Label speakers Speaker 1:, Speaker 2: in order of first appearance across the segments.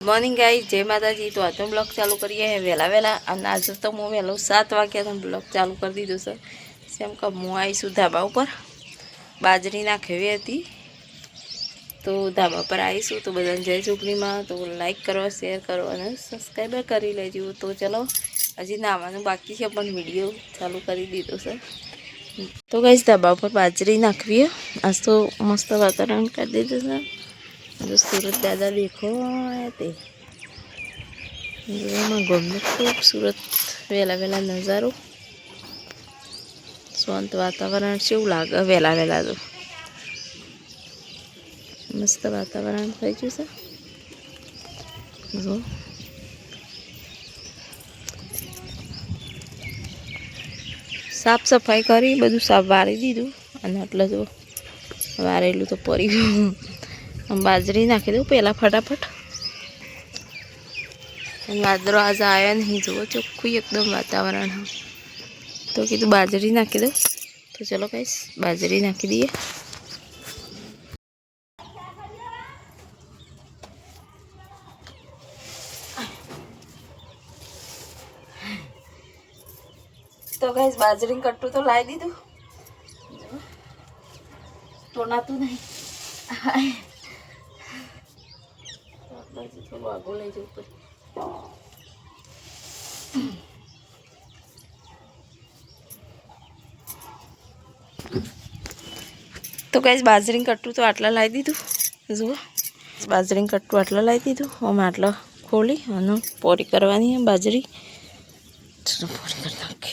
Speaker 1: Morning ગાઈ જય માતાજી. તો આજનો બ્લોગ ચાલુ કરીએ. વહેલા વહેલા, અને આજે તો હું વહેલો સાત વાગ્યા બ્લોગ ચાલુ કરી દીધો છે. જેમ કે હું આવીશું ધાબા ઉપર. બાજરી નાખવી હતી. તો ધાબા પર આવીશું તો બધાને જય ઝૂંપડીમાં. તો લાઈક કરો શેર કરો, અને સબસ્ક્રાઈબર કરી લેજો. તો ચલો, હજી નાવાનું બાકી છે, પણ વીડિયો ચાલુ કરી દીધો છે. તો ગઈ ધાબા ઉપર બાજરી નાખવી આજ તો મસ્ત વાતાવરણ કરી દીધું છે. જો સુરત દાદા દેખો તે. ગમે ગમનું ખૂબસૂરત વહેલા વહેલા નજારો. શાંત વાતાવરણ કેવું લાગે વહેલા વહેલા તો. મસ્ત વાતાવરણ થઈ ગયું છે. જો. સાફ સફાઈ કરી, બધું સાફ વાળી દીધું. અને એટલે જો વારેલું તો પડી ગયું. બાજરી નાખી દઉં પહેલાં ફટાફટ. વાદળો આજે આવ્યો નહીં જુઓ, ચોખ્ખું એકદમ વાતાવરણ તો કીધું બાજરી નાખી દઉં. તો ચલો કહીશ બાજરી નાખી દઈએ. તો કહીશ બાજરી કટ્ટું તો લાવી દીધું. ટોનાતું નહીં. બાજુ થોડું આગળ લઈ જવું પડે. તો કઈ બાજરીનું કટ્ટું તો આટલા લાવી દીધું. જુઓ, બાજરીનું કટ્ટું આટલા લાવી દીધું. આમ આટલા ખોલી અને પોરી કરવાની બાજરી. ચલો, પોરી કરી નાખે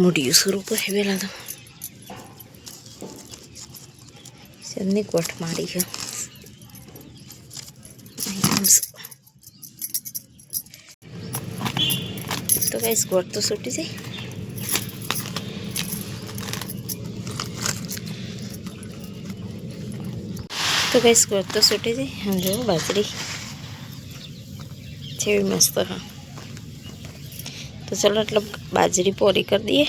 Speaker 1: મૂઢિયું સુર ઉપર પહેલાં તો. એમની કોઠ મારી છે? તો કઈ ગોળ તો છૂટી જાય તો કઈ ગોળ તો છૂટી જાય આમ જો બાજરી જેવી મસ્ત હા તો ચલો એટલે બાજરી પોરી કરી દઈએ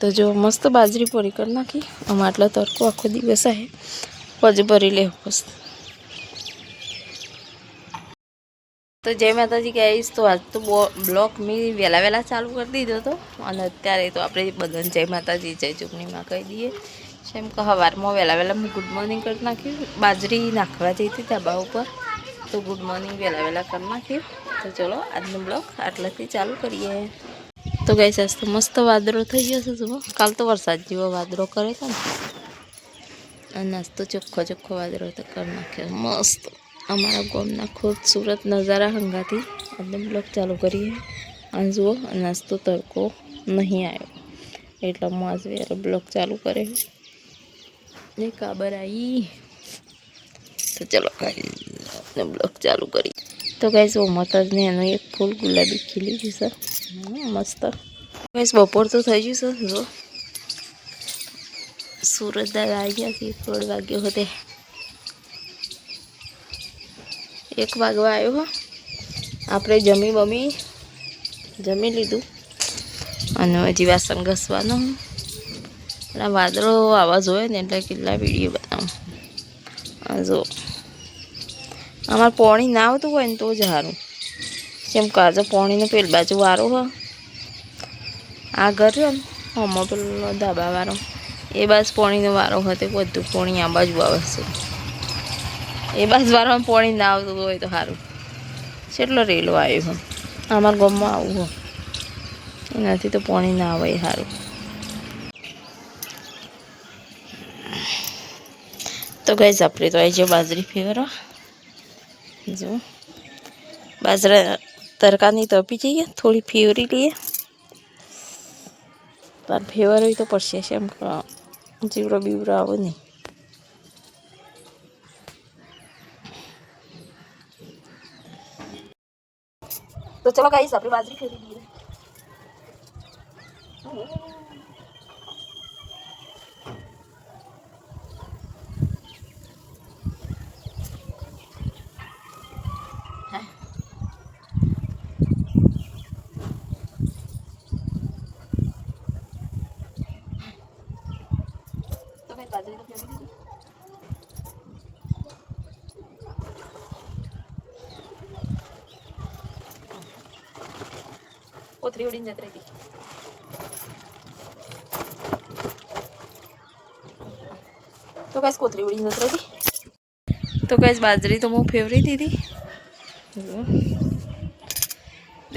Speaker 1: તો જો મસ્ત બાજરી પોરી કરી નાખી. આમાં આટલો તડકો આખો દિવસ આવે પછી ભરી લે મસ્ત. તો જય માતાજી કહીશ તો આજ તો બ્લોક મેં વહેલા વહેલા ચાલુ કરી દીધો હતો. અને અત્યારે તો આપણે બધાને જય માતાજી, જય ચૂંટણીમાં કહી દઈએ. જેમ કે સવારમાં વહેલા વહેલા મેં ગુડ મોર્નિંગ કરી નાખ્યું. બાજરી નાખવા જઈ હતી ધાબા ઉપર. તો ગુડ મોર્નિંગ વહેલા વહેલા કરી નાખ્યું. તો ચલો આજનો બ્લોગ આટલાથી ચાલુ કરીએ. તો ગઈ આજ તો મસ્ત વાદળો થઈ જશે જુઓ. કાલ તો વરસાદ જેવો વાદળો કરે છે ને. અને આજ તો ચોખ્ખો ચોખ્ખો વાદળો તો કરી નાખ્યો. મસ્ત. અમારા ગામના ખૂબસૂરત નજારા હંગાથી આપણે બ્લોગ ચાલુ કરીએ. અને જુઓ અને આજ તો તડકો નહીં આવ્યો. એટલે હું આજ વેરો બ્લોગ ચાલુ કરે ને કાબર આવી તો ચલો કાંઈ બ્લોગ ચાલુ કરી તો કઈ જો મતજને એનું એક ફૂલ ગુલાબી ખીલી ગયું છે હમ, મસ્ત બસ બપોર તો થઈ ગયું છે જો સુરત આવી ગયા છે દોઢ વાગ્યો હતો એક વાગવા આવ્યો હો આપણે જમી બમી જમી લીધું અને હજી વાસણ ઘસવાનું અને વાદળો આવા જોઈએ ને એટલે કેટલા વીડિયો બનાવું જો અમારે પાણી ના આવતું હોય ને તો જ સારું કેમ કે આજે પાણીનો પેલી બાજુ વારો હ. આ ઘર રહ્યો ને હમો પેલો ધાબાવાળો એ બાજુ પાણીનો વારો હતો બધું પાણી આ બાજુ આવે છે. એ બાજુ વાળામાં પાણી ના આવતું હોય તો સારું. કેટલો રેલો આવ્યો હોય અમારા ગામમાં આવું હોય એનાથી તો પાણી ના આવે સારું. તો ગઈશ આપણે તો આવી જાઓ બાજરી ફેવરો જો. બાજરા તરકાની તપી જઈએ, થોડી ફેવરી લઈએ. તાર હોય તો પડશે છે એમ જીવડો બીવડો આવે નહીં. તો ચલો ગાઈસ, આપણે બાજરી ફેરી કોથળી ઉડીને જતી રહી તો કઈશ કોથળી ઉડીને જતી રહી તો કઈશ બાજરી તો હું ફેવરી દીધી.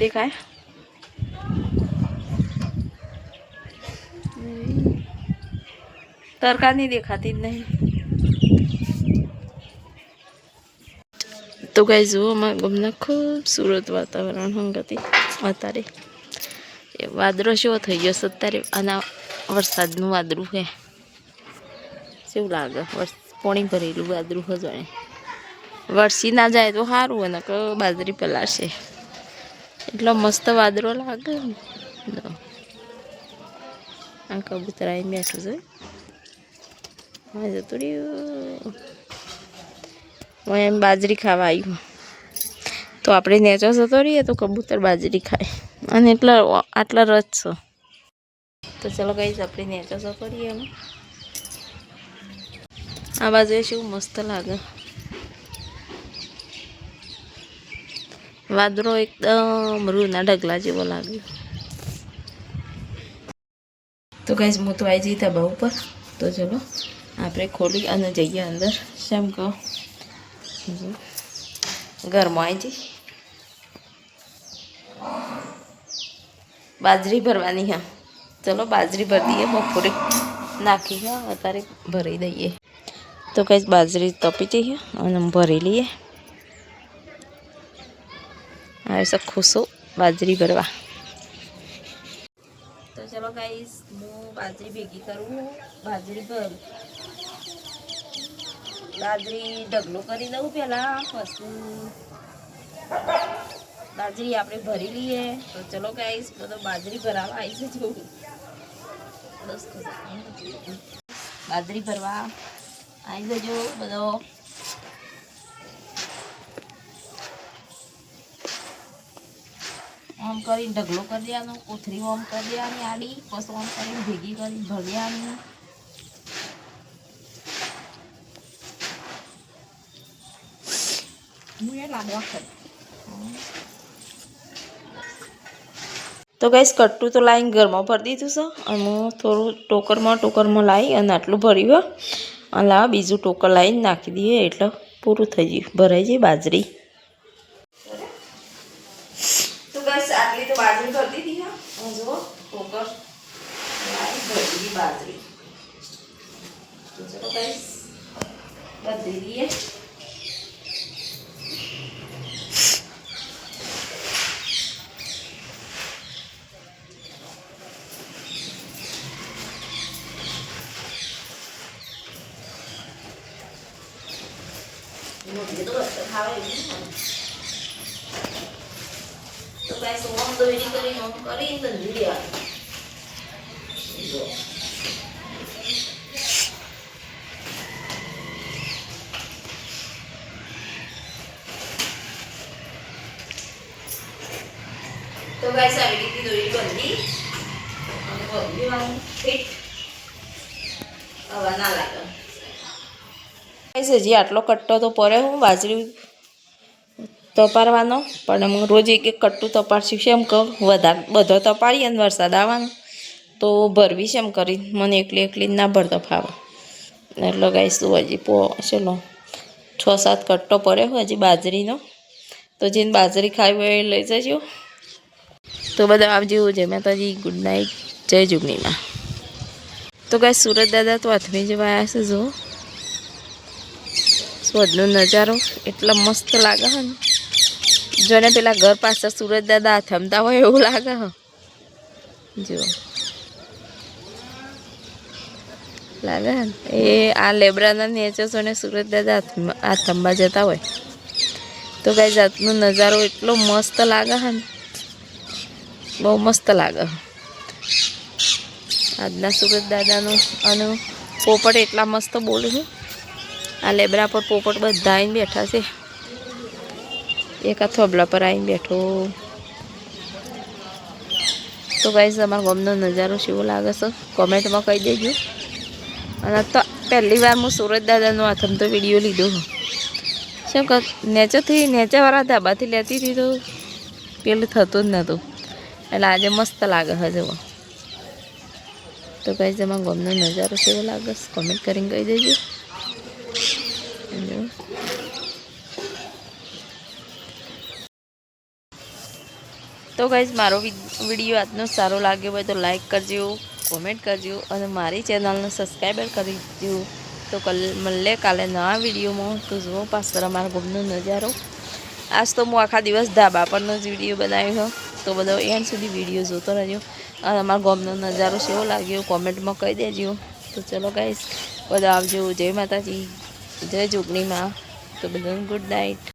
Speaker 1: દેખાય. તરકા નહીં દેખાતી જ નહીં. તો કઈ જુઓ અમારા ખૂબ સુરત વાતાવરણ હંગતી. અત્યારે વાદળો શો થઈ ગયો છે અત્યારે. આના વરસાદનું વાદળું છે. કેવું લાગે? પોણી ભરેલું વાદળું હોય જાણે વરસી ના જાય તો સારું અને બાજરી પલાશે એટલો મસ્ત વાદળો લાગે આ કબૂતર આવીને બેઠું છે. હા જતું હું એમ બાજરી ખાવા આવ્યું તો આપણે નેચો જતો રહીએ તો કબૂતર બાજરી ખાય. અને એટલા આટલા રસ છે. તો ચલો કઈ આપણે નેચો સો કરીએ અમે આ બાજુ શું મસ્ત લાગે. વાદળો એકદમ રૂના ઢગલા જેવો લાગે. તો કહીશ હું તો આવી જઈ તબા ઉપર. તો ચલો, આપણે ખોલી અને જઈએ અંદર. શેમ કહો? ઘરમાં આવી જઈ બાજરી ભરવાની હા. ચલો બાજરી ભરી દઈએ બપોરે. નાખી હા, અત્યારે ભરી દઈએ. તો કંઈ બાજરી તપી જઈએ અને ભરી લઈએ. છે ખુશો બાજરી ભરવા. તો ચલો ગાઈસ હું બાજરી ભેગી કરું, બાજરી ભર. બાજરી ઢગલો કરી દઉં પહેલાં, પછી બાજરી આપણે ભરી લઈએ. તો ચલો ગાઈસ બધો બાજરી ભરાવા આવી જજો. બાજરી ભરવા આવી જજો બધો. ઓમ કરીને ઢગલો કરી દેવાનો કોથરી ઓમ કરી દેવાની આડી પછી ઓમ કરીને ભેગી કરીને ભરી દેવાની હું એ લાડવા ખાઈ. તો ગઈશ કટ્ટું તો લાવીને ઘરમાં ભરી દીધું છે અને થોડું ટોકરમાં ટોકરમાં લાવી અને આટલું ભર્યું અને લાવ, બીજું ટોકર લાવીને નાખી દઈએ, એટલે પૂરું થઈ ગયું. ભરાઈ જાય બાજરી. બાજરી ભરી દીધી જુઓ, ટોકર લાવી બાજરી. દઈએ તો ગાઈસ ઓમ દોરી કરીને ઓમ કરીને બંધી દેવાનું જો. તો ગાઈસ આવી રીતે દોરી બંધી અને બંધી દેવાનું ફિટ હવા ના લાગે હજી આટલો કટ્ટો તો પડ્યો હું બાજરી તપારવાનો. પણ હું રોજ એક એક કટ્ટું તપાડશું છે એમ કહું. વધારે, બધો તપાડીએ ને વરસાદ આવવાનો. તો ભરવી છે એમ કરી. મને એકલી એકલી ના ભરતો ફાવે. એટલે ગાઈશું હજી પો, ચલો. છ સાત કટ્ટો પડ્યો હજી બાજરીનો. તો જેને બાજરી ખાવી હોય એ લઈ જજો. તો બધા આવજો જય માતાજી ગુડ નાઇટ જય જુગનીમાં. તો ગાય સુરત દાદા તો અથમી જવા આવ્યા છે જો સુરતનો નજારો એટલો મસ્ત લાગે ને. જોને પેલા ઘર પાછળ સુરજ દાદા થમતા હોય એવું લાગે હ. જો. લાગે એ આ લેબરાના નેચર છો ને સુરત દાદા આ થંભા જતા હોય. તો કઈ જાતનો નજારો એટલો મસ્ત લાગે ને. બહુ મસ્ત લાગે આજના સુરત દાદાનું અને પોપટ એટલા મસ્ત બોલે છે. આ લેબરા પર પોપટ બધા આવીને બેઠા છે. એક આ થોબલા પર આવીને બેઠો. તો ગાઈઝ તમારા ગામનો નજારો કેવો લાગે છે? કોમેન્ટમાં કહી દેજો. અને તો પહેલી વાર હું સુરત દાદાનો હાથમ તો વીડિયો લીધો શું કર નેચરથી નેચાવાળા ધાબાથી લેતી હતી તો પેલું થતું જ નહોતું એટલે આજે મસ્ત લાગે છે જવા. તો કઈ તમારા ગામનો નજારો કેવો લાગે છે? કોમેન્ટ કરીને કહી દેજો. તો ગાઈઝ મારો વીડિયો આજનો સારો લાગ્યો હોય તો લાઈક કરજો કોમેન્ટ કરજો અને મારી ચેનલને સબસ્ક્રાઈબર કરી દેજો તો કલ મળે કાલે નવા વિડીયોમાં તો જુઓ પાછળ અમારા ગોમનો નજારો. આજ તો હું આખા દિવસ ધાબા પરનો જ વીડિયો બનાવ્યો તો બધો એન્ડ સુધી વીડિયો જોતો રહ્યો અને અમારા ગોમનો નજારો કેવો લાગ્યો કોમેન્ટમાં કહી દેજો. તો ચલો ગાઈસ બધા આવજો. જય માતાજી. જય જોગણીમાં. તો બધાને ગુડ નાઇટ